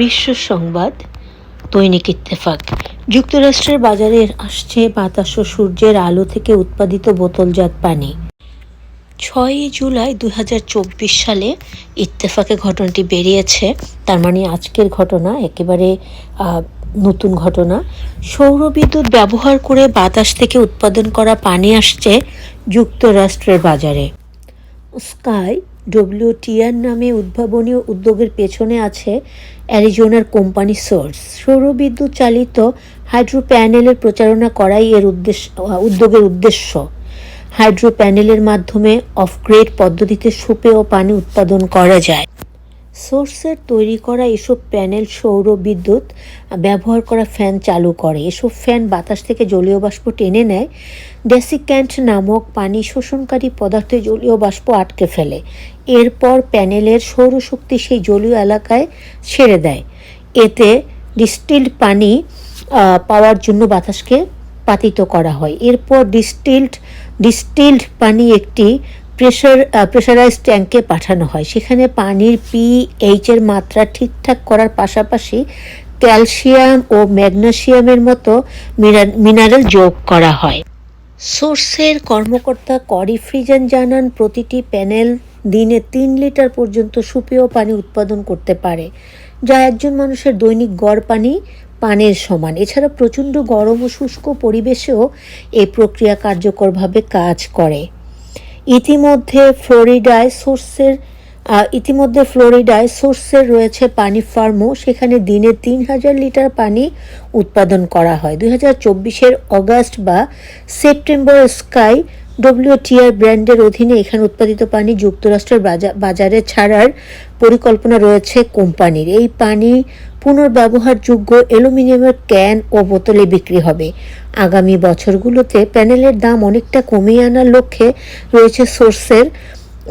বিশ্ব সংবাদ, দৈনিক ইত্তেফাক। যুক্তরাষ্ট্রের বাজারে আসছে বাতাস ও সূর্যের আলো থেকে উৎপাদিত বোতলজাত পানি। ছয়ই জুলাই দু হাজার চব্বিশ সালে ইত্তেফাকে ঘটনাটি বেরিয়েছে। তার মানে আজকের ঘটনা, একেবারে নতুন ঘটনা। সৌরবিদ্যুৎ ব্যবহার করে বাতাস থেকে উৎপাদন করা পানি আসছে যুক্তরাষ্ট্রের বাজারে। স্কাই ডব্লিউটিআর নামে উদ্ভাবনী উদ্যোগের পেছনে আছে অ্যারিজোনার কোম্পানি সোর্স। সৌরবিদ্যুৎ চালিত হাইড্রো প্যানেলের প্রচারণা করাই এর উদ্দেশ্য, উদ্যোগের উদ্দেশ্য। হাইড্রো প্যানেলের মাধ্যমে অফগ্রেড পদ্ধতিতে সুপেয় পানি উৎপাদন করা যায়। সোর্সের তৈরি করা এসব প্যানেল সৌর বিদ্যুৎ ব্যবহার করা ফ্যান চালু করে। এসব ফ্যান বাতাস থেকে জলীয় বাষ্প টেনে নেয়। ডেসিক্যান্ট নামক পানি শোষণকারী পদার্থে জলীয় বাষ্প আটকে ফেলে। এরপর প্যানেলের সৌরশক্তি সেই জলীয় এলাকায় ছেড়ে দেয়। এতে ডিস্টিল্ড পানি পাওয়ার জন্য বাতাসকে পাতিত করা হয়। এরপর ডিস্টিল্ড ডিস্টিল্ড পানি একটি প্রেশার প্রেশারাইজ ট্যাঙ্কে পাঠানো হয়। সেখানে পানির পিএইচ এর মাত্রা ঠিকঠাক করার পাশাপাশি ক্যালসিয়াম ও ম্যাগনেসিয়ামের মতো মিনারেল যোগ করা হয়। সোর্সের কর্মকর্তা করি ফ্রিজেন জানান, প্রতিটি প্যানেল দিনে তিন লিটার পর্যন্ত সুপেয় পানি উৎপাদন করতে পারে, যা একজন মানুষের দৈনিক গড় পানি, পানের সমান। এছাড়া প্রচণ্ড গরম ও শুষ্ক পরিবেশেও এই প্রক্রিয়া কার্যকরভাবে কাজ করে। ইতিমধ্যে ফ্লোরিডায় সোর্সের ইতিমধ্যে ফ্লোরিডায় সোর্সের রয়েছে পানি ফার্মও সেখানে দিনে তিন হাজার লিটার পানি উৎপাদন করা হয়। দুই হাজার চব্বিশের অগাস্ট বা সেপ্টেম্বর স্কাই ডব্লিউটিআর ব্র্যান্ডের অধীনে এখানে উৎপাদিত পানি যুক্তরাষ্ট্রের বাজা- বাজারে ছাড়ার পরিকল্পনা রয়েছে কোম্পানির। এই পানি পুনর্ব্যবহারযোগ্য অ্যালুমিনিয়ামের ক্যান ও বোতলে বিক্রি হবে। আগামী বছরগুলোতে প্যানেলের দাম অনেকটা কমিয়ে আনার লক্ষ্যে রয়েছে সোর্সের,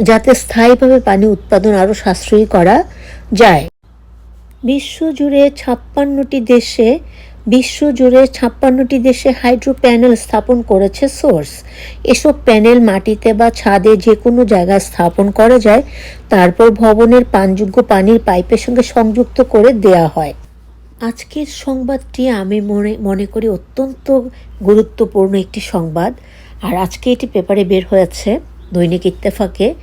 যাতে স্থায়ীভাবে পানি উৎপাদন আরও সাশ্রয়ী করা যায়। বিশ্বজুড়ে ছাপ্পান্নটি দেশে বিশ্বজুড়ে ছাপ্পান্নটি দেশে হাইড্রো প্যানেল স্থাপন করেছে সোর্স। এসব প্যানেল মাটিতে বা ছাদে যে কোনো জায়গায় স্থাপন করা যায়, তারপর ভবনের পানযোগ্য পানির পাইপের সঙ্গে সংযুক্ত করে দেয়া হয়। আজকের সংবাদটি আমি মনে মনে করি অত্যন্ত গুরুত্বপূর্ণ একটি সংবাদ। আর আজকে এটি পেপারে বের হয়েছে দৈনিক ইত্তেফাকে।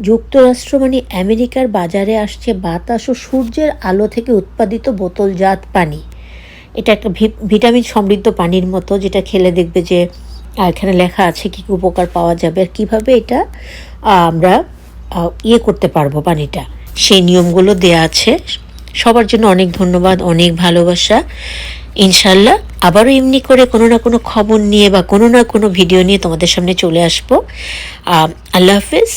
যুক্তরাষ্ট্র মানে আমেরিকার বাজারে আসছে বাতাস ও সূর্যের আলো থেকে উৎপাদিত বোতলজাত পানি। এটা একটা ভিটামিন সমৃদ্ধ পানির মতো, যেটা খেলে দেখবে যে এখানে লেখা আছে কী কী উপকার পাওয়া যাবে আর কীভাবে এটা আমরা ইয়ে করতে পারব পানিটা। সেই নিয়মগুলো দেয়া আছে। সবার জন্য অনেক ধন্যবাদ, অনেক ভালোবাসা। ইনশাল্লাহ আবারও এমনি করে কোনো না কোনো খবর নিয়ে বা কোনো না কোনো ভিডিও নিয়ে তোমাদের সামনে চলে আসব। আল্লাহ হাফিজ।